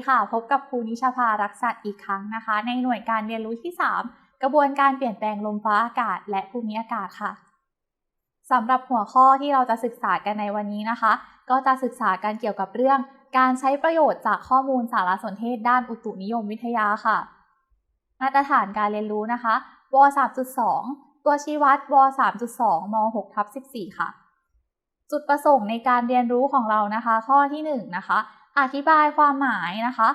ีค่ะ พบกับครูนิชาภารักษัตอีกครั้งนะคะ ในหน่วยการเรียนรู้ที่ 3 กระบวนการเปลี่ยนแปลงลมฟ้าอากาศ และภูมิอากาศค่ะสำหรับหัวข้อที่เราจะศึกษากันในวันนี้นะคะ ก็จะศึกษากันเกี่ยวกับเรื่อง การใช้ประโยชน์จากข้อมูลสารสนเทศด้านอุตุนิยมวิทยาค่ะ มาตรฐานการเรียนรู้นะคะว3.2 ตัวชี้วัดว3.2ม6ทับ14 ค่ะ จุดประสงค์ในการเรียนรู้ของเรานะคะ ข้อที่ 1 นะคะ อธิบายความหมายนะคะ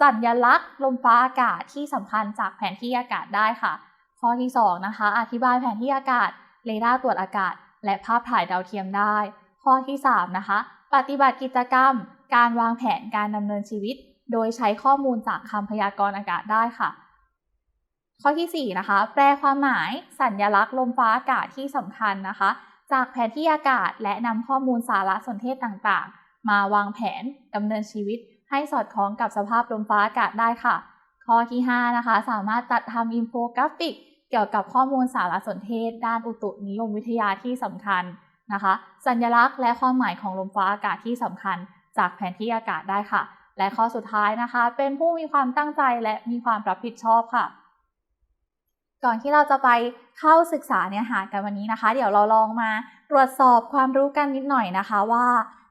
สัญลักษณ์ลมฟ้าอากาศที่สำคัญจากแผนที่อากาศได้ค่ะ ข้อที่2นะคะ อธิบายแผนที่อากาศเรดาร์ตรวจอากาศ และภาพถ่ายดาวเทียมได้ ข้อที่3นะคะ ปฏิบัติกิจกรรม การวางแผนการดำเนินชีวิต โดยใช้ข้อมูลจากคำพยากรณ์อากาศได้ค่ะ ข้อที่4นะคะ แปลความหมาย สัญลักษณ์ลมฟ้าอากาศที่สำคัญนะคะ จากแผนที่อากาศและนำข้อมูลสารสนเทศต่างๆ มาวางแผนดำเนินชีวิตให้สอดคล้องกับสภาพลมฟ้าอากาศได้ค่ะ ข้อที่5นะคะสามารถตัดทำอินโฟกราฟิก เกี่ยวกับข้อมูลสารสนเทศ ด้านอุตุนิยมวิทยาที่สำคัญนะคะ สัญลักษณ์และความหมายของลมฟ้าอากาศที่สำคัญ จากแผนที่อากาศได้ค่ะ และข้อสุดท้ายนะคะ เป็นผู้มีความตั้งใจและมีความรับผิดชอบค่ะ ก่อนที่เราจะไปเข้าศึกษาเนื้อหากันวันนี้นะคะ เดี๋ยวเราลองมาตรวจสอบความรู้กันนิดหน่อยนะคะว่า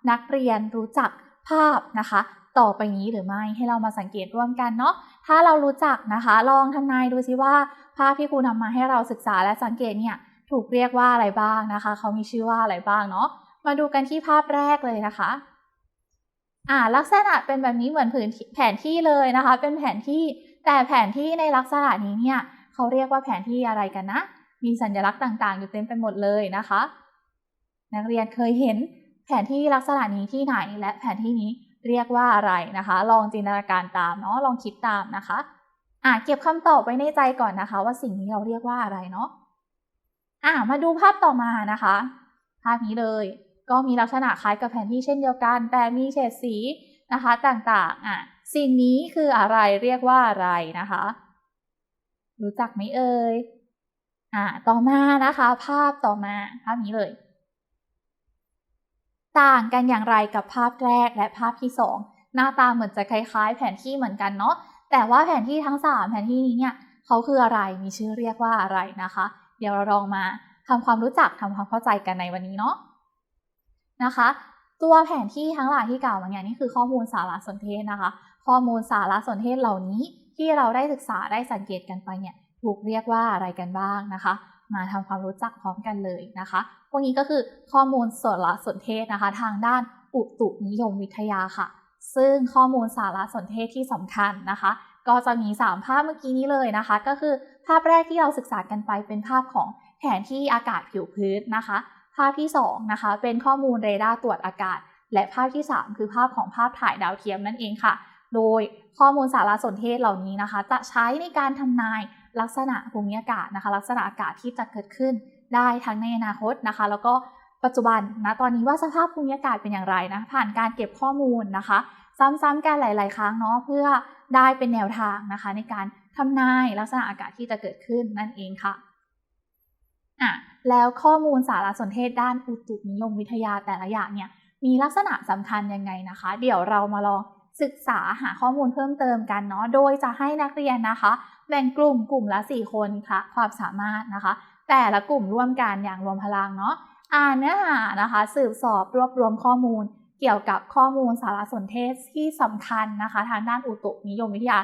นักเรียนรู้จักภาพนะคะ ต่อไปนี้หรือไม่ให้เรามาสังเกตร่วมกันเนาะถ้าเรารู้จักนะคะ ลองทำนายดูซิว่า ภาพที่ครูนำมาให้เราศึกษาและสังเกตเนี่ยถูกเรียกว่าอะไรบ้างนะคะ เขามีชื่อว่าอะไรบ้างเนาะมาดูกันที่ภาพแรกเลยนะคะอ่าลักษณะเป็นแบบนี้เหมือนผืนแผนที่เลยนะคะ เป็นแผนที่แต่แผนที่ในลักษณะนี้เนี่ยเขาเรียกว่าแผนที่อะไรกันนะ มีสัญลักษณ์ต่างๆ อยู่เต็มไปหมดเลยนะคะ นักเรียนเคยเห็น แผนที่ลักษณะนี้ที่ไหนและแผนที่นี้เรียกว่าอะไรนะคะ ลองจินตนาการตามเนาะลองคิดตามนะคะอ่าเก็บคำตอบไว้ในใจก่อนนะคะ ว่าสิ่งนี้เราเรียกว่าอะไรเนาะอ่ามาดูภาพต่อมานะคะ ภาพนี้เลย ก็มีลักษณะคล้ายกับแผนที่เช่นเดียวกัน แต่มีเฉดสีนะคะต่างๆอะสิ่งนี้คืออะไรเรียกว่าอะไรนะคะ รู้จักไหมเอ่ยอ่าต่อมานะคะ ภาพต่อมาภาพนี้เลย ต่างกันอย่างไรกับภาพแรกและภาพที่สองหน้าตาเหมือนจะคล้ายๆ แผนที่เหมือนกันเนาะแต่ว่าแผนที่ทั้งสามแผนที่นี้เนี่ยเขาคืออะไรมีชื่อเรียกว่าอะไรนะคะ เดี๋ยวเราลองมาทำความรู้จักทำความเข้าใจกันในวันนี้เนาะนะคะ ตัวแผนที่ทั้งหลายที่กล่าวมาเนี่ยนี่คือข้อมูลสารสนเทศนะคะ ข้อมูลสารสนเทศเหล่านี้ที่เราได้ศึกษาได้สังเกตกันไปเนี่ยถูกเรียกว่าอะไรกันบ้างนะคะ มาทำความรู้จักพร้อมกันเลยนะคะ พวกนี้ก็คือข้อมูลสารสนเทศนะคะ ทางด้านอุตุนิยมวิทยาค่ะ ซึ่งข้อมูลสารสนเทศที่สำคัญนะคะ ก็จะมี 3 ภาพเมื่อกี้นี้เลยนะคะ ก็คือภาพแรกที่เราศึกษากันไปเป็นภาพของแผนที่อากาศผิวพื้นนะคะ ภาพที่2นะคะเป็นข้อมูลเรดาร์ตรวจอากาศ และภาพที่ 3 คือภาพของภาพถ่ายดาวเทียมนั่นเองค่ะ โดยข้อมูลสารสนเทศเหล่านี้นะคะ จะใช้ในการทำนาย ลักษณะภูมิอากาศนะคะ ลักษณะอากาศที่จะเกิดขึ้นได้ทั้งในอนาคตนะคะ แล้วก็ปัจจุบันนะตอนนี้ว่าสภาพภูมิอากาศเป็นอย่างไรนะผ่านการเก็บข้อมูลนะคะ ซ้ำๆกันหลาย ๆ ครั้งเนาะเพื่อได้เป็นแนวทางนะคะ ในการทำนายลักษณะอากาศที่จะเกิดขึ้นนั่นเองค่ะอะแล้วข้อมูลสารสนเทศด้านอุตุนิยมวิทยาแต่ละอย่างเนี่ยมีลักษณะสำคัญยังไงนะคะ เดี๋ยวเรามาลอง ศึกษาหาข้อมูลเพิ่มเติมกันเนาะ โดยจะให้นักเรียนนะคะ แบ่งกลุ่มกลุ่มละ 4 คนค่ะความสามารถนะคะ แต่ละกลุ่มร่วมกันอย่างรวมพลังเนาะ อ่านเนื้อหานะคะ สืบสอบรวบรวมข้อมูล เกี่ยวกับข้อมูลสารสนเทศที่สำคัญนะคะ ทางด้านอุตุนิยมวิทยา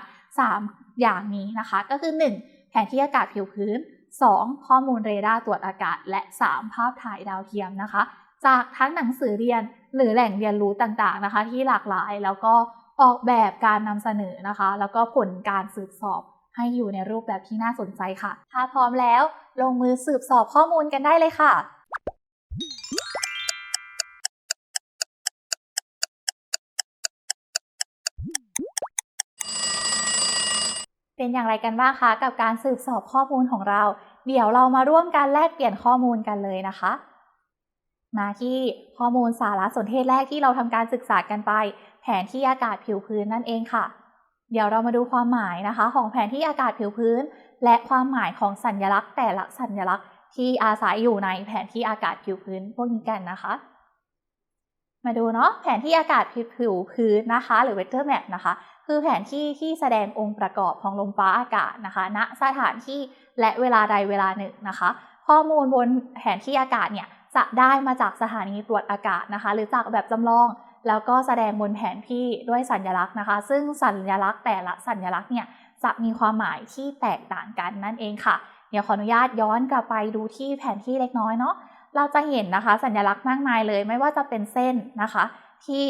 3 อย่างนี้นะคะ ก็คือ 1. แผนที่อากาศผิวพื้น 2. ข้อมูลเรดาร์ตรวจอากาศ และ 3. ภาพถ่ายดาวเทียมนะคะ จากทั้งหนังสือเรียนหรือแหล่งเรียนรู้ต่างๆนะคะ ที่หลากหลายแล้วก็ ออกแบบการนำเสนอนะคะ แล้วก็ผลการสืบสอบให้อยู่ในรูปแบบที่น่าสนใจค่ะ ถ้าพร้อมแล้ว ลงมือสืบสอบข้อมูลกันได้เลยค่ะ เป็นอย่างไรกันบ้างคะกับการสืบสอบข้อมูลของเรา เดี๋ยวเรามาร่วมกันแลกเปลี่ยนข้อมูลกันเลยนะคะ มาที่ข้อมูลสารสนเทศแรกที่เราทำการศึกษากันไป แผนที่อากาศผิวพื้นนั่นเองค่ะ เดี๋ยวเรามาดูความหมายนะคะ ของแผนที่อากาศผิวพื้น และความหมายของสัญลักษณ์ แต่ละสัญลักษณ์ที่อาศัยอยู่ในแผนที่อากาศผิวพื้นพวกนี้กันนะคะ มาดูเนาะแผนที่อากาศผิวพื้นนะคะ หรือ weather map นะคะ คือแผนที่ที่แสดงองค์ประกอบของลมฟ้าอากาศนะคะ ณสถานที่และเวลาใดเวลาหนึ่งนะคะ ข้อมูลบนแผนที่อากาศเนี่ย จะได้มาจากสถานีตรวจอากาศนะคะ หรือจากแบบจำลอง แล้วก็แสดงบนแผนที่ด้วยสัญลักษณ์นะคะ ซึ่งสัญลักษณ์แต่ละสัญลักษณ์เนี่ยจะมีความหมายที่แตกต่างกันนั่นเองค่ะ เดี๋ยวขออนุญาตย้อนกลับไปดูที่แผนที่เล็กน้อยเนาะเราจะเห็นนะคะ สัญลักษณ์มากมายเลย ไม่ว่าจะเป็นเส้นนะคะ ที่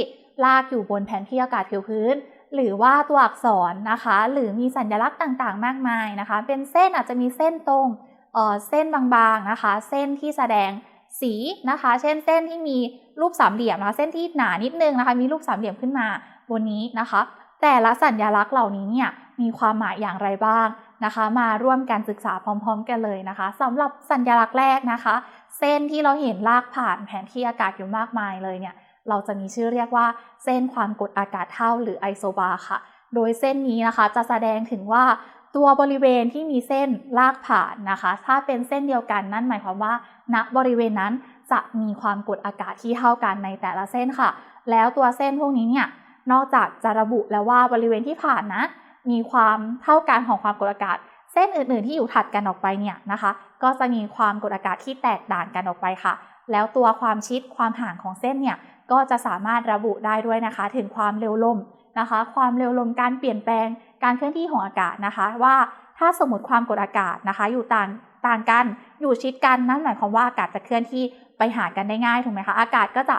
ลากอยู่บนแผนที่อากาศผิวพื้น หรือว่าตัวอักษรนะคะ หรือมีสัญลักษณ์ต่างๆ มากมายนะคะ เป็นเส้นอาจจะมีเส้นตรงเออเส้นบางๆนะคะ เส้นที่แสดง สีนะคะ เช่นเส้นที่มีรูปสามเหลี่ยมนะคะเส้นที่หนานิดนึงนะคะ มีรูปสามเหลี่ยมขึ้นมาบนนี้นะคะ แต่ละสัญลักษณ์เหล่านี้เนี่ยมีความหมายอย่างไรบ้างนะคะ มาร่วมกันศึกษาพร้อม ๆ กันเลยนะคะสำหรับสัญลักษณ์แรกนะคะ เส้นที่เราเห็นลากผ่านแผนที่อากาศอยู่มากมายเลยเนี่ยเราจะมีชื่อเรียกว่าเส้นความกดอากาศเท่าหรือไอโซบาร์ค่ะ โดยเส้นนี้นะคะจะแสดงถึงว่า ตัวบริเวณที่มีเส้นลากผ่านนะคะ ถ้าเป็นเส้นเดียวกันนั่นหมายความว่าณบริเวณนั้นจะมีความกดอากาศที่เท่ากันในแต่ละเส้นค่ะ แล้วตัวเส้นพวกนี้เนี่ยนอกจากจะระบุแล้วว่าบริเวณที่ผ่านนะ มีความเท่ากันของความกดอากาศ เส้นอื่นๆ ที่อยู่ถัดกันออกไปเนี่ยนะคะ ก็จะมีความกดอากาศที่แตกต่างกันออกไปค่ะ แล้วตัวความชิดความห่างของเส้นเนี่ยก็จะสามารถระบุได้ด้วยนะคะ ถึงความเร็วลม นะคะ ความเร็วลมการเปลี่ยนแปลงการเคลื่อนที่ของอากาศนะคะ ว่าถ้าสมมติความกดอากาศนะคะ อยู่ต่างต่างกันอยู่ชิดกันนั่นหมายความว่าอากาศจะเคลื่อนที่ไปหากันได้ง่ายถูกไหมคะอากาศก็จะ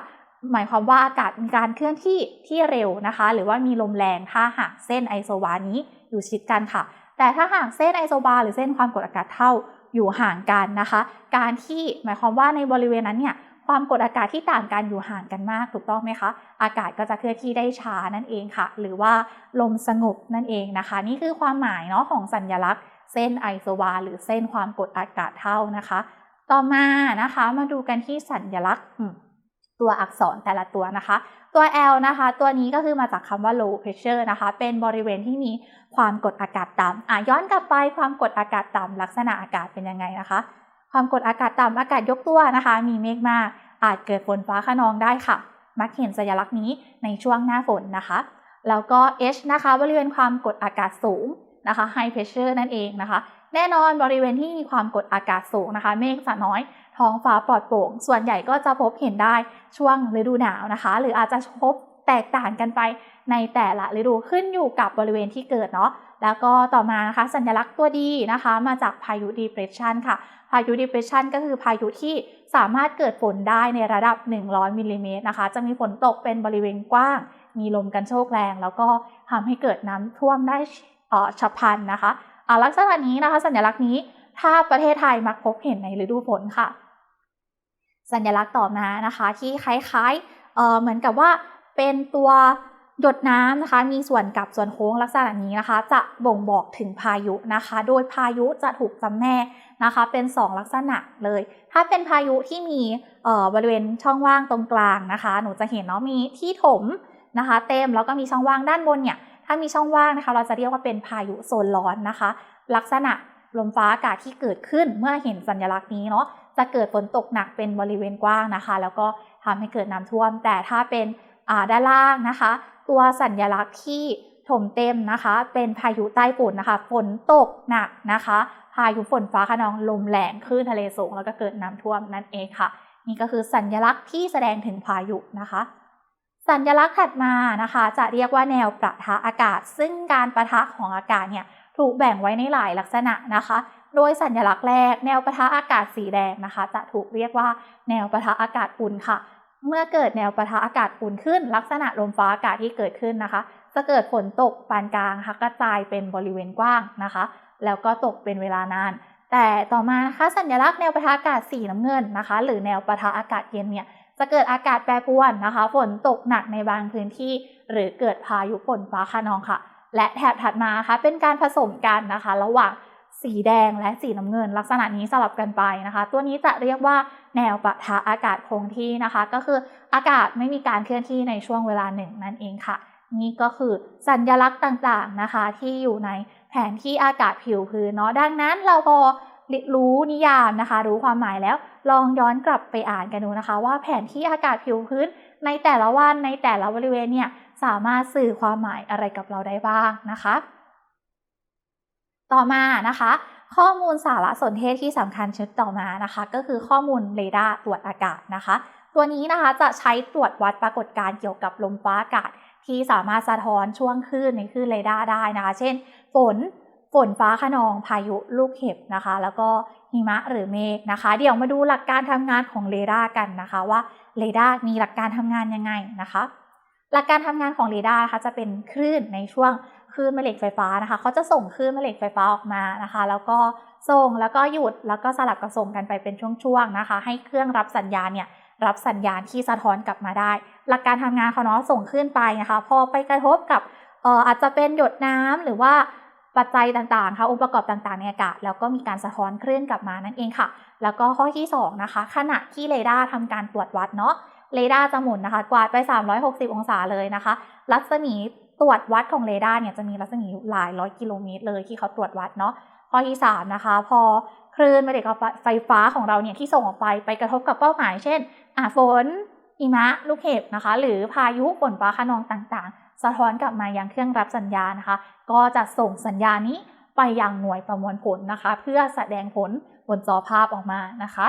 หมายความว่าอากาศมีการเคลื่อนที่ที่เร็วนะคะ หรือว่ามีลมแรงถ้าหากเส้นไอโซบาร์นี้อยู่ชิดกันค่ะ แต่ถ้าหากเส้นไอโซบาหรือเส้นความกดอากาศเท่าอยู่ห่างกันนะคะ การที่หมายความว่าในบริเวณนั้นเนี่ย ความกดอากาศที่ต่างกันอยู่ห่างกันมากถูกต้องไหมคะ อากาศก็จะเคลื่อนที่ได้ช้านั่นเองค่ะ หรือว่าลมสงบนั่นเองนะคะ นี่คือความหมายเนาะของสัญลักษณ์ เส้นไอโซบาหรือเส้นความกดอากาศเท่านะคะ ต่อมานะคะมาดูกันที่สัญลักษณ์ตัวอักษรแต่ละตัวนะคะ ตัว L นะคะ ตัวนี้ก็คือมาจากคำว่า low pressure นะคะ เป็นบริเวณที่มีความกดอากาศต่ำอะย้อนกลับไปความกดอากาศต่ำลักษณะอากาศเป็นยังไงนะคะ ความกดอากาศต่ำอากาศยกตัวนะคะ มีเมฆมาก อาจเกิดฝนฟ้าขนองได้ค่ะ มักเห็นสัญลักษณ์นี้ในช่วงหน้าฝนนะคะ แล้วก็ H นะคะบริเวณความกดอากาศสูงนะคะ high pressure นั่นเองนะคะ แน่นอนบริเวณที่มีความกดอากาศสูงนะคะ เมฆจะน้อยท้องฟ้าปลอดโปร่ง ส่วนใหญ่ก็จะพบเห็นได้ช่วงฤดูหนาวนะคะ หรืออาจจะพบแตกต่างกันไปในแต่ละฤดูขึ้นอยู่กับบริเวณที่เกิดเนาะแล้วก็ต่อมานะคะสัญลักษณ์ตัวดีนะคะ มาจากพายุ depression ค่ะายุ depression ก็คือพายุที่สามารถเกิดฝนได้ในระดับ 100มิลลิเมตรนะคะ จะมีฝนตกเป็นบริเวณกว้าง มีลมกันโชกแรง แล้วก็ทำให้เกิดน้ำท่วมได้ฉับพลันนะคะลักษณะนี้นะคะ สัญลักษณ์นี้ถ้าประเทศไทยมักพบเห็นในฤดูฝนค่ะ สัญลักษณ์ต่อมานะคะ ที่คล้ายๆเเหมือนกับว่าเป็นตัวหยดน้ำนะคะ มีส่วนกับส่วนโค้งลักษณะนี้นะคะ จะบ่งบอกถึงพายุนะคะ โดยพายุจะถูกจำแนก นะคะ เป็น 2 ลักษณะเลย ถ้าเป็นพายุที่มีบริเวณช่องว่างตรงกลางนะคะ หนูจะเห็นเนาะมีที่ถมนะคะ เต็มแล้วก็มีช่องว่างด้านบนเนี่ยถ้ามีช่องว่างนะคะ เราจะเรียกว่าเป็นพายุโซนร้อนนะคะ ลักษณะลมฟ้าอากาศที่เกิดขึ้นเมื่อเห็นสัญลักษณ์นี้เนาะจะเกิดฝนตกหนักเป็นบริเวณกว้างนะคะ แล้วก็ทำให้เกิดน้ำท่วม แต่ถ้าเป็นด้านล่างนะคะ ตัวสัญลักษณ์ที่ ถมเต็มนะคะ เป็นพายุใต้ฝุ่นนะคะ ฝนตกหนักนะคะ พายุฝนฟ้าขนองลมแรงคลื่นทะเลสูง แล้วก็เกิดน้ำท่วมนั่นเองค่ะ นี่ก็คือสัญลักษณ์ที่แสดงถึงพายุนะคะ สัญลักษณ์ถัดมานะคะ จะเรียกว่าแนวประทะอากาศ ซึ่งการประทะของอากาศเนี่ยถูกแบ่งไว้ในหลายลักษณะนะคะ โดยสัญลักษณ์แรก แนวประทะอากาศสีแดงนะคะ จะถูกเรียกว่าแนวประทะอากาศอุ่นค่ะ เมื่อเกิดแนวประทะอากาศอุ่นขึ้น ลักษณะลมฟ้าอากาศที่เกิดขึ้นนะคะ จะเกิดฝนตกปานกลางค่ะกระจายเป็นบริเวณกว้างนะคะ แล้วก็ตกเป็นเวลานาน แต่ต่อมานะคะสัญลักษณ์แนวปะทะอากาศสีน้ำเงินนะคะ หรือแนวปะทะอากาศเย็นเนี่ยจะเกิดอากาศแปรปรวนนะคะ ฝนตกหนักในบางพื้นที่ หรือเกิดพายุฝนฟ้าคะนองค่ะ และแถบถัดมาค่ะเป็นการผสมกันนะคะ ระหว่างสีแดงและสีน้ำเงิน ลักษณะนี้สลับกันไปนะคะ ตัวนี้จะเรียกว่าแนวปะทะอากาศคงที่นะคะ ก็คืออากาศไม่มีการเคลื่อนที่ในช่วงเวลาหนึ่งนั่นเองค่ะ นี่ก็คือสัญญลักษณ์ต่างๆนะคะ ที่อยู่ในแผนที่อากาศผิวพื้นเนาะดังนั้นเราพอรู้นิยามนะคะ รู้ความหมายแล้ว ลองย้อนกลับไปอ่านกันดูนะคะ ว่าแผนที่อากาศผิวพื้นในแต่ละวันในแต่ละบริเวณเนี่ยสามารถสื่อความหมายอะไรกับเราได้บ้างนะคะ ต่อมานะคะ ข้อมูลสารสนเทศที่สำคัญชุดต่อมานะคะ ก็คือข้อมูลเรดาร์ตรวจอากาศนะคะ ตัวนี้นะคะจะใช้ตรวจวัดปรากฏการณ์เกี่ยวกับลมฟ้าอากาศ ที่สามารถสะท้อนช่วงคลื่นในคลื่นเรดาร์ได้นะคะ เช่น ฝนฝนฟ้าขนองพายุลูกเห็บนะคะ แล้วก็หิมะหรือเมฆนะคะ เดี๋ยวมาดูหลักการทำงานของเรดาร์กันนะคะ ว่าเรดาร์มีหลักการทำงานยังไงนะคะ หลักการทำงานของเรดาร์นะคะจะเป็นคลื่นในช่วงคลื่นแม่เหล็กไฟฟ้านะคะเขาจะส่งคลื่นแม่เหล็กไฟฟ้าออกมานะคะ แล้วก็ส่งแล้วก็หยุดแล้วก็สลับกับส่งกันไปเป็นช่วงๆนะคะ ให้เครื่องรับสัญญาณเนี่ย รับสัญญาณที่สะท้อนกลับมาได้ หลักการทำงานเขาเนาะส่งขึ้นไปนะคะ พอไปกระทบกับเอออาจจะเป็นหยดน้ำหรือว่าปัจจัยต่างๆค่ะองค์ประกอบต่างๆในอากาศ แล้วก็มีการสะท้อนคลื่นกลับมานั่นเองค่ะ แล้วก็ข้อที่ 2 นะคะ ขณะที่เรดาร์ทำการตรวจวัดเนาะเรดาร์จะหมุนนะคะ กวาดไป 360 องศาเลยนะคะ รัศมีตรวจวัดของเรดาร์เนี่ยจะมีรัศมีหลายร้อยกิโลเมตรเลยที่เขาตรวจวัดเนาะ ข้อที่3นะคะ พอคลื่นแม่เหล็กไฟฟ้าของเราเนี่ยที่ส่งออกไปไปกระทบกับเป้าหมาย เช่นอ่าฝนหิมะลูกเห็บนะคะ หรือพายุฝนฟ้าคะนองต่างๆ สะท้อนกลับมายังเครื่องรับสัญญาณนะคะ ก็จะส่งสัญญาณนี้ไปยังหน่วยประมวลผลนะคะ เพื่อแสดงผลบนจอภาพออกมานะคะ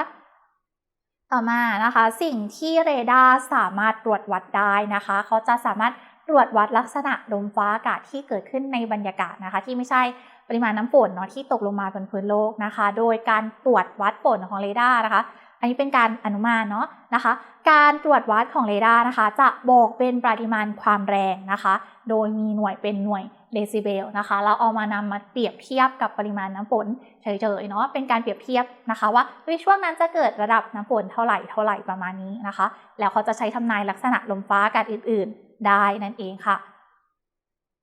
ต่อมานะคะ สิ่งที่เรดาร์สามารถตรวจวัดได้นะคะ เขาจะสามารถตรวจวัดลักษณะลมฟ้าอากาศที่เกิดขึ้นในบรรยากาศนะคะ ที่ไม่ใช่ ปริมาณน้ำฝนเนาะที่ตกลงมาบนพื้นโลกนะคะ โดยการตรวจวัดฝนของเรดาร์นะคะอันนี้เป็นการอนุมานเนาะนะคะ การตรวจวัดของเรดาร์นะคะ จะบอกเป็นปริมาณความแรงนะคะ โดยมีหน่วยเป็นหน่วยเดซิเบลนะคะ เราเอามานำมาเปรียบเทียบกับปริมาณน้ำฝนเฉยๆเนาะ เป็นการเปรียบเทียบนะคะว่าในช่วงนั้นจะเกิดระดับน้ำฝนเท่าไหร่เท่าไหร่ประมาณนี้นะคะ แล้วเขาจะใช้ทำนายลักษณะลมฟ้าอากาศอื่น ๆ ได้นั่นเองค่ะ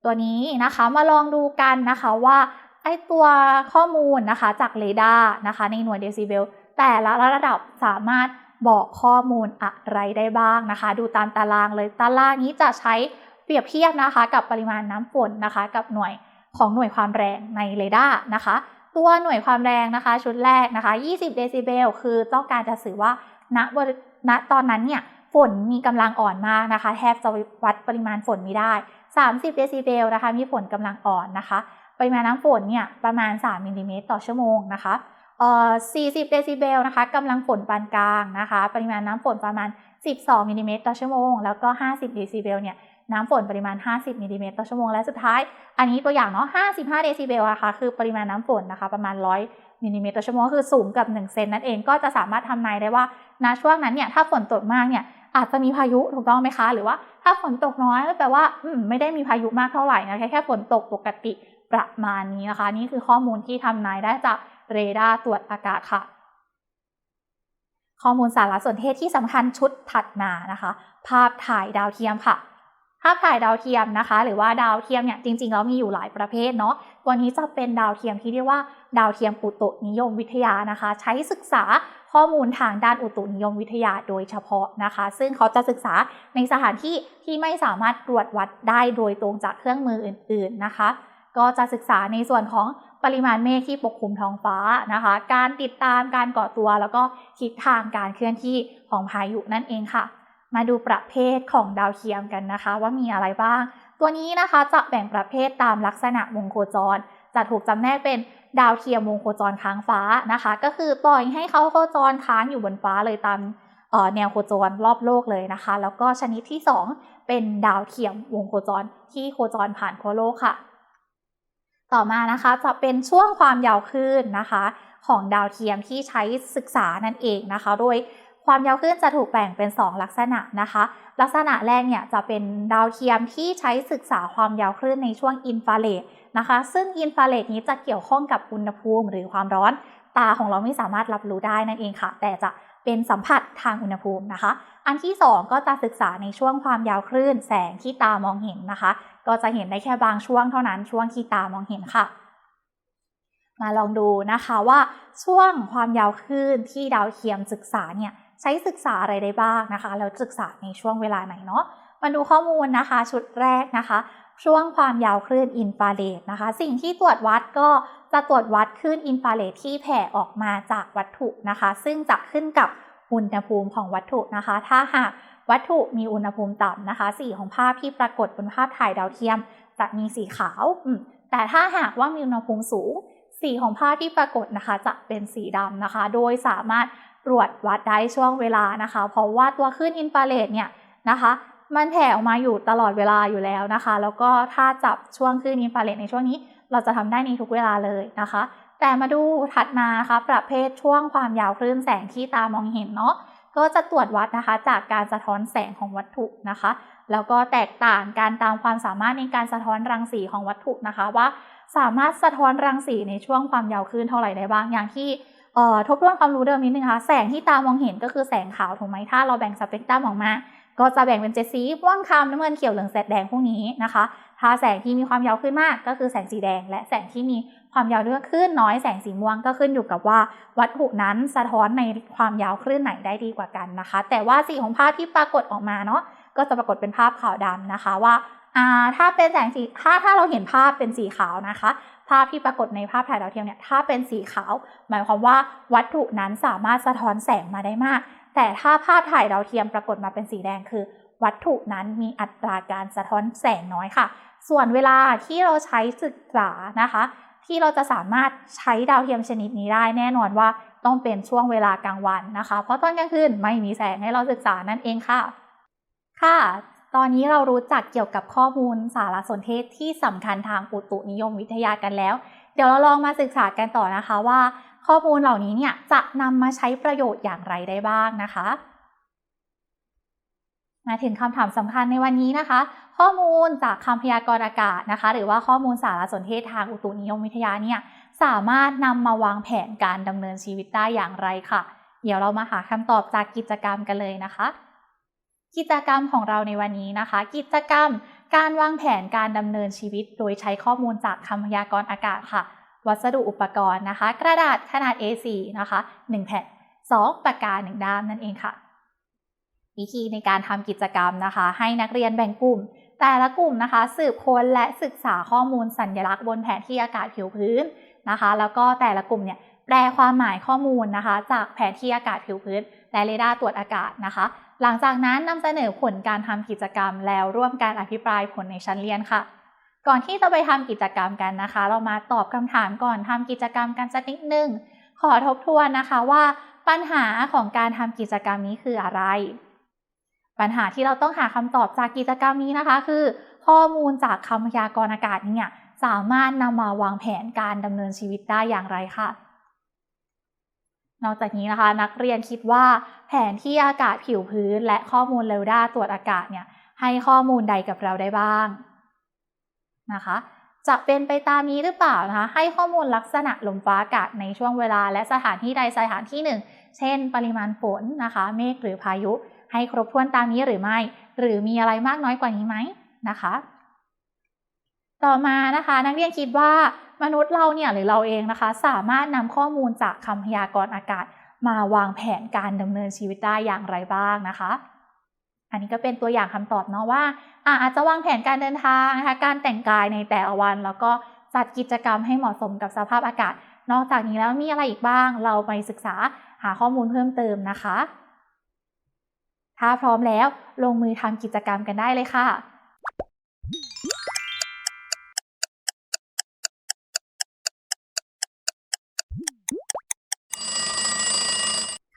ตัวนี้นะคะมาลองดูกันนะคะว่าไอตัวข้อมูลนะคะจากเรดาร์นะคะในหน่วยเดซิเบลแต่ละระดับสามารถบอกข้อมูลอะไรได้บ้างนะคะ ดูตามตารางเลยตารางนี้จะใช้เปรียบเทียบนะคะ กับปริมาณน้ำฝนนะคะ กับหน่วยของหน่วยความแรงในเรดาร์นะคะ ตัวหน่วยความแรงนะคะ ชุดแรกนะคะ 20 เดซิเบลคือต้องการจะสื่อว่าณณตอนนั้นเนี่ย ฝนมีกำลังอ่อนมากนะคะ แทบจะวัดปริมาณฝนไม่ได้ 30 เดซิเบลนะคะ มีฝนกำลังอ่อนนะคะ ปริมาณน้ำฝนเนี่ยประมาณ 3มิลลิเมตรต่อชั่วโมงนะคะเอ่อ40 เดซิเบลนะคะกำลังฝนปานกลางนะคะ ปริมาณน้ำฝนประมาณ 12มิลลิเมตรต่อชั่วโมง แล้วก็ 50 เดซิเบลเนี่ยน้ำฝนปริมาณ 50มิลลิเมตรต่อชั่วโมง และสุดท้าย อันนี้ตัวอย่างเนาะ 55 เดซิเบลนะคะคือปริมาณน้ำฝนนะคะ ประมาณ 100มิลลิเมตรต่อชั่วโมง คือสูงกับ 1 เซนนั่นเอง ก็จะสามารถทำนายได้ว่าณช่วงนั้นเนี่ย ถ้าฝนตกมากเนี่ย อาจจะมีพายุถูกต้องไหมคะ หรือว่าถ้าฝนตกน้อยแปลว่าไม่ได้มีพายุมากเท่าไหร่นะแค่แค่ฝนตกปกติประมาณนี้นะคะ นี่คือข้อมูลที่ทำนายได้จากเรดาร์ตรวจอากาศค่ะ ข้อมูลสารสนเทศที่สำคัญชุดถัดมานะคะ ภาพถ่ายดาวเทียมค่ะ ภาพถ่ายดาวเทียมนะคะ หรือว่าดาวเทียมเนี่ยจริงๆแล้วมีอยู่หลายประเภทเนาะตัวนี้จะเป็นดาวเทียมที่เรียกว่า ดาวเทียมอุตุนิยมวิทยานะคะ ใช้ศึกษา ข้อมูลทางด้านอุตุนิยมวิทยาโดยเฉพาะนะคะ ซึ่งเขาจะศึกษาในสถานที่ที่ไม่สามารถตรวจวัดได้โดยตรงจากเครื่องมืออื่น ๆนะคะ ก็จะศึกษาในส่วนของปริมาณเมฆที่ปกคลุมท้องฟ้านะคะ การติดตามการก่อตัวแล้วก็ทิศทางการเคลื่อนที่ของพายุนั่นเองค่ะ มาดูประเภทของดาวเทียมกันนะคะ ว่ามีอะไรบ้าง ตัวนี้นะคะจะแบ่งประเภทตามลักษณะวงโคจร จะถูกจำแนกเป็น ดาวเทียมวงโคจรค้างฟ้านะคะ ก็คือปล่อยให้เขาโคจรค้างอยู่บนฟ้าเลยตามแนวโคจรรอบโลกเลยนะคะ แล้วก็ชนิดที่ 2 เป็นดาวเทียมวงโคจรที่โคจรผ่านขั้วโลกค่ะ ต่อมานะคะจะเป็นช่วงความยาวคลื่นนะคะ ของดาวเทียมที่ใช้ศึกษานั่นเองนะคะ โดย ความยาวคลื่นจะถูกแบ่งเป็น 2 ลักษณะนะคะ ลักษณะแรกเนี่ยจะเป็นดาวเทียมที่ใช้ศึกษาความยาวคลื่นในช่วงอินฟราเรดนะคะ ซึ่งอินฟราเรดนี้จะเกี่ยวข้องกับอุณหภูมิหรือความร้อน ตาของเราไม่สามารถรับรู้ได้นั่นเองค่ะ แต่จะเป็นสัมผัสทางอุณหภูมินะคะ อันที่ 2 ก็จะศึกษาในช่วงความยาวคลื่น แสงที่ตามองเห็นนะคะ ก็จะเห็นได้แค่บางช่วงเท่านั้นช่วงที่ตามองเห็นค่ะ มาลองดูนะคะว่าช่วงความยาวคลื่นที่ดาวเทียมศึกษาเนี่ย ใช้ศึกษาอะไรได้บ้างนะคะ แล้วศึกษาในช่วงเวลาไหนเนาะมาดูข้อมูลนะคะ ชุดแรกนะคะ ช่วงความยาวคลื่นอินฟราเรดนะคะ สิ่งที่ตรวจวัดก็จะตรวจวัดคลื่นอินฟราเรดที่แผ่ออกมาจากวัตถุนะคะ ซึ่งจะขึ้นกับอุณหภูมิของวัตถุนะคะ ถ้าหากวัตถุมีอุณหภูมิต่ำนะคะ สีของภาพที่ปรากฏบนภาพถ่ายดาวเทียม จะมีสีขาว แต่ถ้าหากว่ามีอุณหภูมิสูง สีของภาพที่ปรากฏนะคะ จะเป็นสีดำนะคะ โดยสามารถ ตรวจวัดได้ช่วงเวลานะคะ เพราะว่าตัวคลื่นอินฟราเรดเนี่ยนะคะมันแผ่ออกมาอยู่ตลอดเวลาอยู่แล้วนะคะ แล้วก็ถ้าจับช่วงคลื่นอินฟราเรดในช่วงนี้ เราจะทำได้ในทุกเวลาเลยนะคะ แต่มาดูถัดมานะคะประเภทช่วงความยาวคลื่นแสงที่ตามองเห็นเนาะก็จะตรวจวัดนะคะจากการสะท้อนแสงของวัตถุนะคะ แล้วก็แตกต่างการตามความสามารถในการสะท้อนรังสีของวัตถุนะคะว่าสามารถสะท้อนรังสีในช่วงความยาวคลื่นเท่าไหร่ได้บ้างอย่างที่ ทบทวนความรู้เดิมนิดนึงคะแสงที่ตามองเห็นก็คือแสงขาวถูกไหมถ้าเราแบ่งสเปกตรัมออกมา ก็จะแบ่งเป็นเจ็ดสีม่วงคำน้ำเงินเขียวเหลืองแสดแดงพวกนี้นะคะ ถ้าแสงที่มีความยาวขึ้นมากก็คือแสงสีแดง และแสงที่มีความยาวเลื่อขึ้นน้อยแสงสีม่วงก็ขึ้นอยู่กับว่า วัตถุนั้นสะท้อนในความยาวคลื่นไหนได้ดีกว่ากันนะคะ แต่ว่าสีของภาพที่ปรากฏออกมาเนาะก็จะปรากฏเป็นภาพขาวดำนะคะว่า ถ้าเป็นแสงสีถ้าถ้าเราเห็นภาพเป็นสีขาวนะคะ ภาพที่ปรากฏในภาพถ่ายดาวเทียมเนี่ยถ้าเป็นสีขาว หมายความว่าวัตถุนั้นสามารถสะท้อนแสงมาได้มาก แต่ถ้าภาพถ่ายดาวเทียมปรากฏมาเป็นสีแดงคือ วัตถุนั้นมีอัตราการสะท้อนแสงน้อยค่ะ ส่วนเวลาที่เราใช้ศึกษานะคะ ที่เราจะสามารถใช้ดาวเทียมชนิดนี้ได้แน่นอนว่าต้องเป็นช่วงเวลากลางวันนะคะ เพราะตอนกลางคืนไม่มีแสงให้เราศึกษานั่นเองค่ะ ค่ะ ตอนนี้เรารู้จักเกี่ยวกับข้อมูลสารสนเทศที่สำคัญทางอุตุนิยมวิทยากันแล้ว เดี๋ยวเราลองมาศึกษากันต่อนะคะว่า ข้อมูลเหล่านี้เนี่ยจะนำมาใช้ประโยชน์อย่างไรได้บ้างนะคะ มาถึงคำถามสำคัญในวันนี้นะคะ ข้อมูลจากคำพยากรณ์อากาศนะคะ หรือว่าข้อมูลสารสนเทศทางอุตุนิยมวิทยาเนี่ยสามารถนำมาวางแผนการดำเนินชีวิตได้อย่างไรค่ะ เดี๋ยวเรามาหาคำตอบจากกิจกรรมกันเลยนะคะ กิจกรรมของเราในวันนี้นะคะ กิจกรรมการวางแผนการดำเนินชีวิต โดยใช้ข้อมูลจากคำพยากรณ์อากาศค่ะ วัสดุอุปกรณ์นะคะ กระดาษขนาด A4 นะคะ 1 แผ่น 2 ปากกา 1 ด้ามนั่นเองค่ะ วิธีในการทำกิจกรรมนะคะ ให้นักเรียนแบ่งกลุ่ม แต่ละกลุ่มนะคะ สืบค้นและศึกษาข้อมูลสัญลักษณ์บนแผนที่อากาศผิวพื้นนะคะ แล้วก็แต่ละกลุ่มเนี่ยแปลความหมายข้อมูลนะคะ จากแผนที่อากาศผิวพื้น และเรดาร์ตรวจอากาศนะคะ หลังจากนั้นนำเสนอผลการทำกิจกรรมแล้วร่วมการอภิปรายผลในชั้นเรียนค่ะ ก่อนที่จะไปทำกิจกรรมกันนะคะ เรามาตอบคำถามก่อนทำกิจกรรมกันสักนิดนึง ขอทบทวนนะคะว่า ปัญหาของการทำกิจกรรมนี้คืออะไร ปัญหาที่เราต้องหาคำตอบจากกิจกรรมนี้นะคะ คือ ข้อมูลจากคำพยากรณ์อากาศเนี่ยสามารถนำมาวางแผนการดำเนินชีวิตได้อย่างไรค่ะ นอกจากนี้นะคะ นักเรียนคิดว่า นที่อากาศผิวพื้นและข้อมูลเรดาร์ตรวจอากาศเนี่ยให้ข้อมูลใดกับเราได้บ้างนะคะจะเป็นไปตามนี้หรือเปล่านะคะให้ข้อมูลลักษณะลมฟ้าอากาศในช่วงเวลา และสถานที่ใดสถานที่หนึ่ง เช่น ปริมาณฝนนะคะ เมฆหรือพายุ ให้ครบถ้วนตามนี้หรือไม่ หรือมีอะไรมากน้อยกว่านี้ไหมนะคะ ต่อมานะคะนักเรียนคิดว่ามนุษย์เราเนี่ยหรือเราเองนะคะ สามารถนำข้อมูลจากคำพยากรณ์อากาศ มาวางแผนการดำเนินชีวิตได้อย่างไรบ้างนะคะ อันนี้ก็เป็นตัวอย่างคำตอบเนาะว่าอาจจะวางแผนการเดินทางนะคะการแต่งกายในแต่ละวัน แล้วก็จัดกิจกรรมให้เหมาะสมกับสภาพอากาศ นอกจากนี้แล้วมีอะไรอีกบ้าง เราไปศึกษาหาข้อมูลเพิ่มเติมนะคะ ถ้าพร้อมแล้วลงมือทำกิจกรรมกันได้เลยค่ะ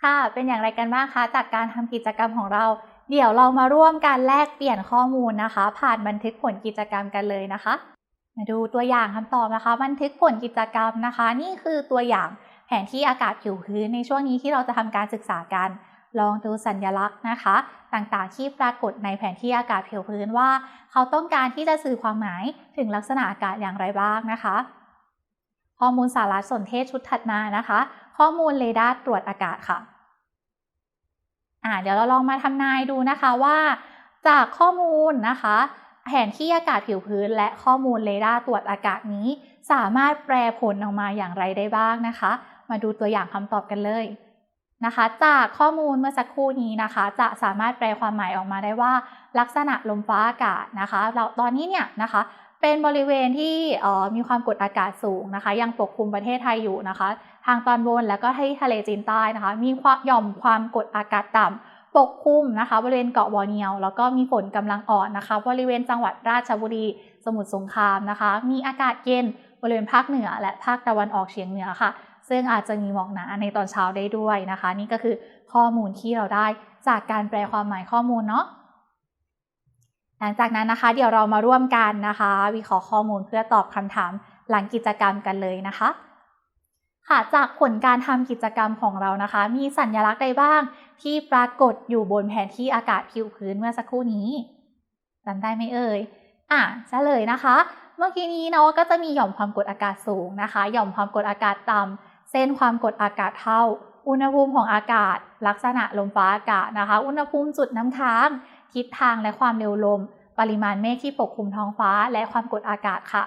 ค่ะ เป็นอย่างไรกันบ้างคะ จากการทำกิจกรรมของเรา เดี๋ยวเรามาร่วมการแลกเปลี่ยนข้อมูลนะคะ ผ่านบันทึกผลกิจกรรมกันเลยนะคะ มาดูตัวอย่างคำตอบนะคะ บันทึกผลกิจกรรมนะคะ นี่คือตัวอย่างแผนที่อากาศผิวพื้นในช่วงนี้ที่เราจะทำการศึกษากันลองดูสัญลักษณ์นะคะ ต่างๆที่ปรากฏในแผนที่อากาศผิวพื้นว่า เขาต้องการที่จะสื่อความหมายถึงลักษณะอากาศอย่างไรบ้างนะคะ ข้อมูลสารสนเทศชุดถัดมานะคะ ข้อมูลเรดาร์ตรวจอากาศค่ะ อ่าเดี๋ยวเราลองมาทำนายดูนะคะว่า จากข้อมูลนะคะ แผนที่อากาศผิวพื้น และข้อมูลเรดาร์ตรวจอากาศนี้ สามารถแปลผลออกมาอย่างไรได้บ้างนะคะ มาดูตัวอย่างคำตอบกันเลยนะคะ จากข้อมูลเมื่อสักครู่นี้นะคะ จะสามารถแปลความหมายออกมาได้ว่า ลักษณะลมฟ้าอากาศนะคะเราตอนนี้เนี่ยนะคะเป็นบริเวณที่มีความกดอากาศสูงนะคะ ยังปกคลุมประเทศไทยอยู่นะคะางตอนบนแล้วก็ที่ทะเลจีนใต้นะคะ มีความหย่อมความกดอากาศต่ำปกคลุมนะคะ บริเวณเกาะบอร์เนียว แล้วก็มีฝนกำลังอ่อนนะคะ บริเวณจังหวัดราชบุรี สมุทรสงครามนะคะ มีอากาศเย็นบริเวณภาคเหนือ และภาคตะวันออกเฉียงเหนือค่ะ ซึ่งอาจจะมีหมอกหนาในตอนเช้าได้ด้วยนะคะ นี่ก็คือข้อมูลที่เราได้จากการแปลความหมายข้อมูลเนาะหลังจากนั้นนะคะ เดี๋ยวเรามาร่วมกันนะคะ วิเคราะห์ข้อมูลเพื่อตอบคำถามหลังกิจกรรมกันเลยนะคะ ค่ะจากผลการทำกิจกรรมของเรานะคะ มีสัญลักษณ์ใดบ้าง ที่ปรากฏอยู่บนแผนที่อากาศผิวพื้นเมื่อสักครู่นี้จำได้ไหมเอ่ยอะจะเลยนะคะ เมื่อกี้นี้เนาะก็จะมีหย่อมความกดอากาศสูงนะคะ หย่อมความกดอากาศต่ำเส้นความกดอากาศเท่า อุณหภูมิของอากาศ ลักษณะลมฟ้าอากาศนะคะ อุณหภูมิจุดน้ำค้าง ทิศทางและความเร็วลม ปริมาณเมฆที่ปกคลุมท้องฟ้า และความกดอากาศค่ะ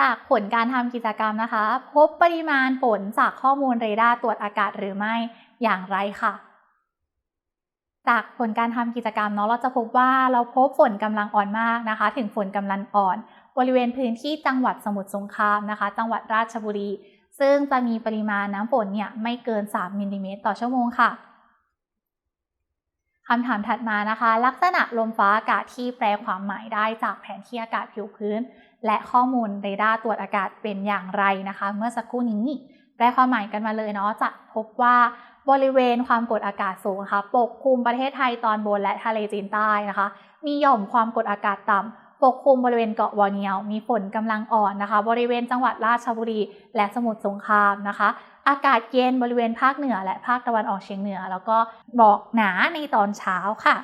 จากผลการทำกิจกรรมนะคะ พบปริมาณฝนจากข้อมูลเรดาร์ตรวจอากาศหรือไม่อย่างไรค่ะ จากผลการทำกิจกรรมเนาะเราจะพบว่าเราพบฝนกำลังอ่อนมากนะคะ ถึงฝนกำลังอ่อน บริเวณพื้นที่จังหวัดสมุทรสงครามนะคะ จังหวัดราชบุรี ซึ่งจะมีปริมาณน้ำฝนเนี่ยไม่เกิน 3มิลลิเมตรต่อชั่วโมงค่ะคำถามถัดมานะคะ ลักษณะลมฟ้าอากาศที่แปลความหมายได้จากแผนที่อากาศผิวพื้นและข้อมูลเรดาร์ตรวจอากาศเป็นอย่างไรนะคะ เมื่อสักครู่นี้แปลความหมายกันมาเลยเนาะจะพบว่าบริเวณความกดอากาศสูงค่ะปกคลุมประเทศไทยตอนบนและทะเลจีนใต้นะคะ มีหย่อมความกดอากาศต่ำปกคลุมบริเวณเกาะวอเนียว มีฝนกำลังอ่อนนะคะ บริเวณจังหวัดราชบุรีและสมุทรสงครามนะคะ อากาศเย็นบริเวณภาคเหนือและภาคตะวันออกเฉียงเหนือ แล้วก็หมอกหนาในตอนเช้าค่ะ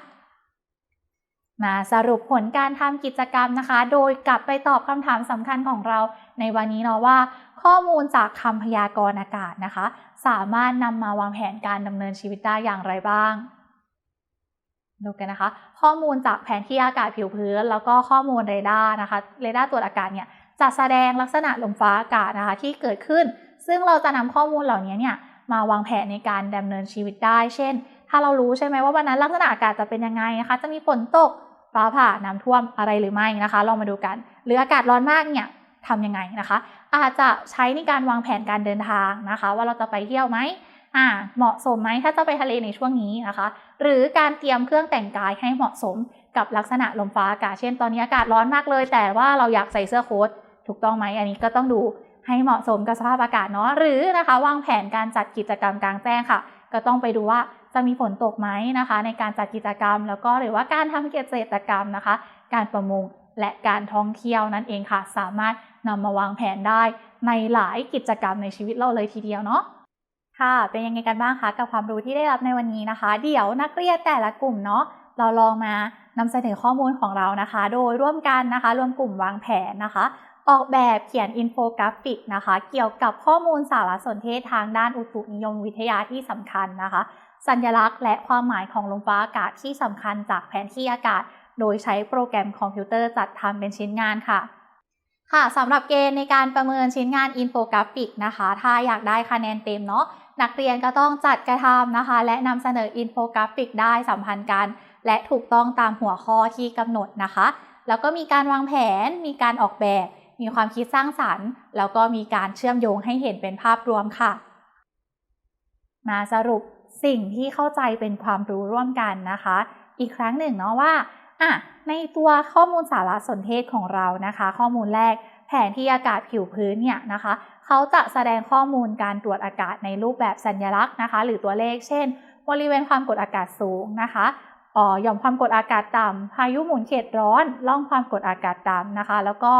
มาสรุปผลการทำกิจกรรมนะคะ โดยกลับไปตอบคำถามสำคัญของเราในวันนี้เนาะว่า ข้อมูลจากคำพยากรณ์อากาศนะคะ สามารถนำมาวางแผนการดำเนินชีวิตได้อย่างไรบ้างดูกันนะคะ ข้อมูลจากแผนที่อากาศผิวพื้น แล้วก็ข้อมูลเรดาร์นะคะเรดาร์ตรวจอากาศเนี่ยจะแสดงลักษณะลมฟ้าอากาศนะคะที่เกิดขึ้น ซึ่งเราจะนำข้อมูลเหล่านี้เนี่ยมาวางแผนในการดำเนินชีวิตได้ เช่น ถ้าเรารู้ใช่ไหมว่าวันนั้นลักษณะอากาศจะเป็นยังไงนะคะ จะมีฝนตกฟ้าผ่าน้ำท่วมอะไรหรือไม่นะคะ ลองมาดูกัน หรืออากาศร้อนมากเนี่ยทำยังไงนะคะ อาจจะใช้ในการวางแผนการเดินทางนะคะ ว่าเราจะไปเที่ยวไหมอ่าเหมาะสมไหมถ้าจะไปทะเลในช่วงนี้นะคะ หรือการเตรียมเครื่องแต่งกายให้เหมาะสมกับลักษณะลมฟ้าอากาศเช่นตอนนี้อากาศร้อนมากเลย แต่ว่าเราอยากใส่เสื้อโค้ทถูกต้องไหมอันนี้ก็ต้องดูให้เหมาะสมกับสภาพอากาศเนาะหรือนะคะ วางแผนการจัดกิจกรรมกลางแจ้งค่ะ ก็ต้องไปดูว่า จะมีฝนตกไหมนะคะ ในการจัดกิจกรรม แล้วก็หรือว่าการทำเกษตรกรรมนะคะ การประมงและการท่องเที่ยวนั่นเองค่ะ สามารถนำมาวางแผนได้ในหลายกิจกรรมในชีวิตเราเลยทีเดียวเนาะค่ะ เป็นยังไงกันบ้างคะกับความรู้ที่ได้รับในวันนี้นะคะ เดี๋ยวนักเรียนแต่ละกลุ่มเนาะเราลองมานำเสนอข้อมูลของเรานะคะ โดยร่วมกันนะคะ รวมกลุ่มวางแผนนะคะ ออกแบบเขียนอินโฟกราฟิกนะคะ เกี่ยวกับข้อมูลสารสนเทศทางด้านอุตุนิยมวิทยาที่สำคัญนะคะ สัญลักษณ์และความหมายของลมฟ้าอากาศที่สำคัญจากแผนที่อากาศ โดยใช้โปรแกรมคอมพิวเตอร์จัดทำเป็นชิ้นงานค่ะ ค่ะสำหรับเกณฑ์ในการประเมินชิ้นงานอินโฟกราฟิกนะคะ ถ้าอยากได้คะแนนเต็มเนาะนักเรียนก็ต้องจัดกระทำนะคะ และนำเสนออินโฟกราฟิกได้สัมพันธ์กัน และถูกต้องตามหัวข้อที่กำหนดนะคะ แล้วก็มีการวางแผน มีการออกแบบ มีความคิดสร้างสรรค์ แล้วก็มีการเชื่อมโยงให้เห็นเป็นภาพรวมค่ะ มาสรุป สิ่งที่เข้าใจเป็นความรู้ร่วมกันนะคะ อีกครั้งหนึ่งเนาะว่าอะในตัวข้อมูลสารสนเทศของเรานะคะ ข้อมูลแรกแผนที่อากาศผิวพื้นเนี่ยนะคะ เขาจะแสดงข้อมูลการตรวจอากาศในรูปแบบสัญลักษณ์นะคะ หรือตัวเลข เช่น บริเวณความกดอากาศสูงนะคะออหย่อมความกดอากาศต่ำพายุหมุนเขตร้อนล่องความกดอากาศต่ำนะคะ แล้วก็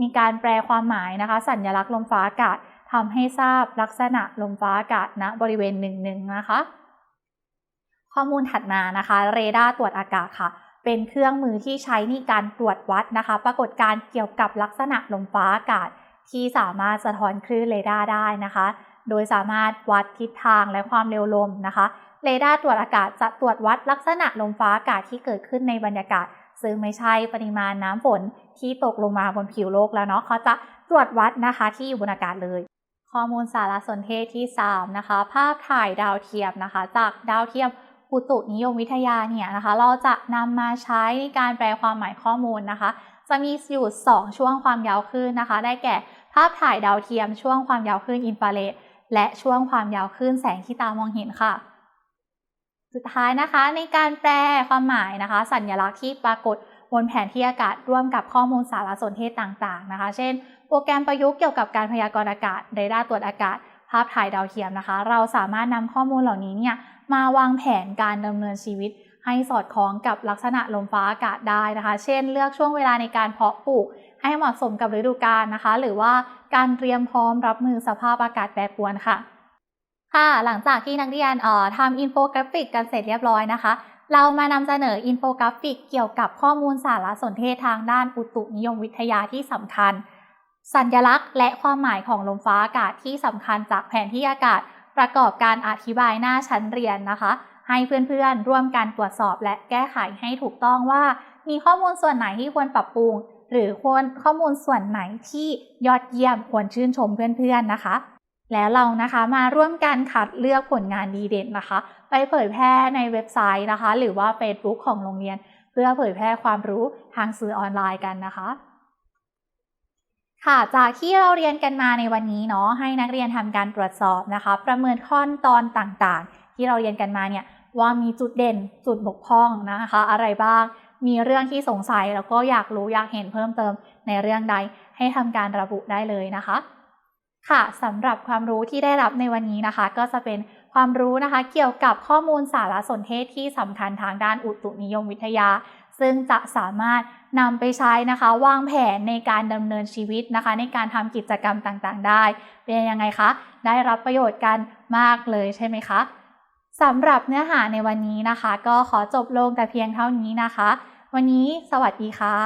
มีการแปลความหมายนะคะ สัญลักษณ์ลมฟ้าอากาศทำให้ทราบลักษณะลมฟ้าอากาศณนะบริเวณหนึ่งๆนะคะ ข้อมูลถัดมานะคะ เรดาร์ตรวจอากาศค่ะ เป็นเครื่องมือที่ใช้ในการตรวจวัดนะคะ ปรากฏการณ์เกี่ยวกับลักษณะลมฟ้าอากาศ ที่สามารถสะท้อนคลื่นเรดาร์ได้นะคะ โดยสามารถวัดทิศทางและความเร็วลมนะคะ เรดาร์ตรวจอากาศจะตรวจวัดลักษณะลมฟ้าอากาศที่เกิดขึ้นในบรรยากาศ ซึ่งไม่ใช่ปริมาณน้ำฝนที่ตกลงมาบนผิวโลกแล้วเนาะเขาจะตรวจวัดนะคะที่อยู่บนอากาศเลยข้อมูลสารสนเทศที่ 3 นะคะ ภาพถ่ายดาวเทียมนะคะ จากดาวเทียม อุตุนิยมวิทยาเนี่ยนะคะ เราจะนำมาใช้ในการแปลความหมายข้อมูลนะคะ จะมีอยู่ 2 ช่วงความยาวคลื่นนะคะ ได้แก่ภาพถ่ายดาวเทียมช่วงความยาวคลื่นอินฟราเรดและช่วงความยาวคลื่นแสงที่ตามองเห็นค่ะ สุดท้ายนะคะในการแปลความหมายนะคะ สัญลักษณ์ที่ปรากฏบนแผนที่อากาศร่วมกับข้อมูลสารสนเทศต่างๆนะคะ เช่น โปรแกรมประยุกต์เกี่ยวกับการพยากรณ์อากาศเรดาร์ตรวจอากาศ ภาพถ่ายดาวเทียมนะคะ เราสามารถนำข้อมูลเหล่านี้เนี่ย มาวางแผนการดำเนินชีวิต ให้สอดคล้องกับลักษณะลมฟ้าอากาศได้นะคะ เช่น เลือกช่วงเวลาในการเพาะปลูก ให้เหมาะสมกับฤดูกาลนะคะ หรือว่าการเตรียมพร้อมรับมือสภาพอากาศแปรปรวนค่ะ ค่ะ หลังจากที่นักเรียนเอ่อทำอินโฟกราฟิกกันเสร็จเรียบร้อยนะคะเรามานำเสนออินโฟกราฟิกเกี่ยวกับข้อมูลสารสนเทศทางด้านอุตุนิยมวิทยาที่สำคัญ สัญลักษณ์และความหมายของลมฟ้าอากาศที่สำคัญจากแผนที่อากาศ ประกอบการอธิบายหน้าชั้นเรียนนะคะ ให้เพื่อนๆ ร่วมกันตรวจสอบและแก้ไขให้ถูกต้องว่า มีข้อมูลส่วนไหนที่ควรปรับปรุง หรือควรข้อมูลส่วนไหนที่ยอดเยี่ยมควรชื่นชมเพื่อนๆนะคะ แล้วเรานะคะมาร่วมกันคัดเลือกผลงานดีเด่นนะคะ ไปเผยแพร่ในเว็บไซต์นะคะ หรือว่า Facebook ของโรงเรียน เพื่อเผยแพร่ความรู้ทางสื่อออนไลน์กันนะคะ ค่ะ จากที่เราเรียนกันมาในวันนี้เนาะให้นักเรียนทำการตรวจสอบนะคะ ประเมินขั้นตอนต่างๆ ที่เราเรียนกันมาเนี่ยว่ามีจุดเด่นจุดบกพร่องนะคะ อะไรบ้าง มีเรื่องที่สงสัยแล้วก็อยากรู้อยากเห็นเพิ่มเติมในเรื่องใดให้ทำการระบุได้เลยนะคะ ค่ะสำหรับความรู้ที่ได้รับในวันนี้นะคะ ก็จะเป็นความรู้นะคะ เกี่ยวกับข้อมูลสารสนเทศที่สำคัญทางด้านอุตุนิยมวิทยา ซึ่งจะสามารถนำไปใช้นะคะ วางแผนในการดำเนินชีวิตนะคะ ในการทำกิจกรรมต่างๆ ได้ เป็นยังไงคะ ได้รับประโยชน์กันมากเลยใช่ไหมคะสำหรับเนื้อหาในวันนี้นะคะ ก็ขอจบลงแต่เพียงเท่านี้นะคะ วันนี้สวัสดีค่ะ